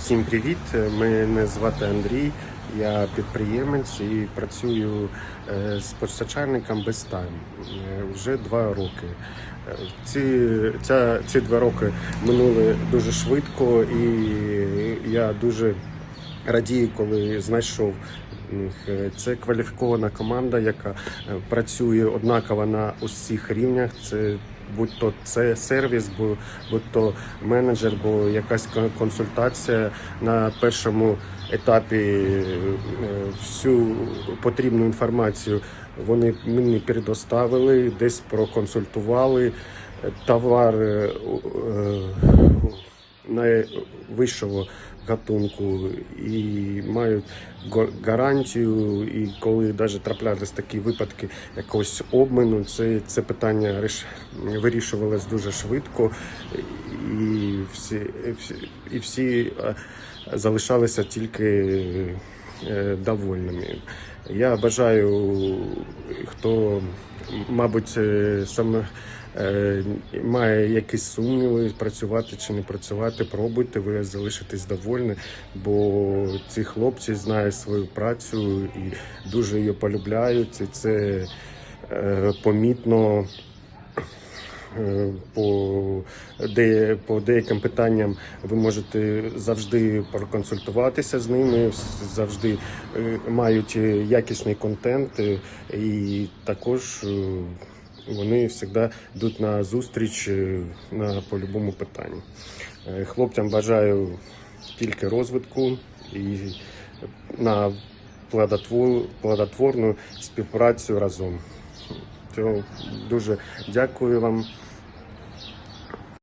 Всім привіт! Мене звати Андрій. Я підприємець і працюю е, з постачальником Bestime е, вже два роки. Е, Ці, ця, ці два роки минули дуже швидко, і я дуже радію, коли знайшов Це кваліфікована команда, яка працює однаково на усіх рівнях. Це будь то це сервіс, бу- будь то менеджер, бо якась кон- консультація на першому етапі е, всю потрібну інформацію вони мені передоставили, десь проконсультували. Товар е, е, найвищого гатунку і мають гарантію. І коли навіть траплялись такі випадки якогось обміну, це, це питання вирішувалось дуже швидко, і всі, і всі залишалися тільки е, довольними. Я бажаю, хто, мабуть, е, саме має якісь сумніви, працювати чи не працювати, пробуйте, ви залишитесь довольні, бо ці хлопці знають свою працю і дуже її полюбляють. І це е, помітно. Е, По, де, по деяким питанням ви можете завжди проконсультуватися з ними, завжди е, мають е, якісний контент, е, і також е, вони завжди йдуть на зустріч е, на по любому питанню. Е, Хлопцям бажаю тільки розвитку і на плодотворну співпрацю разом. Дуже дякую вам.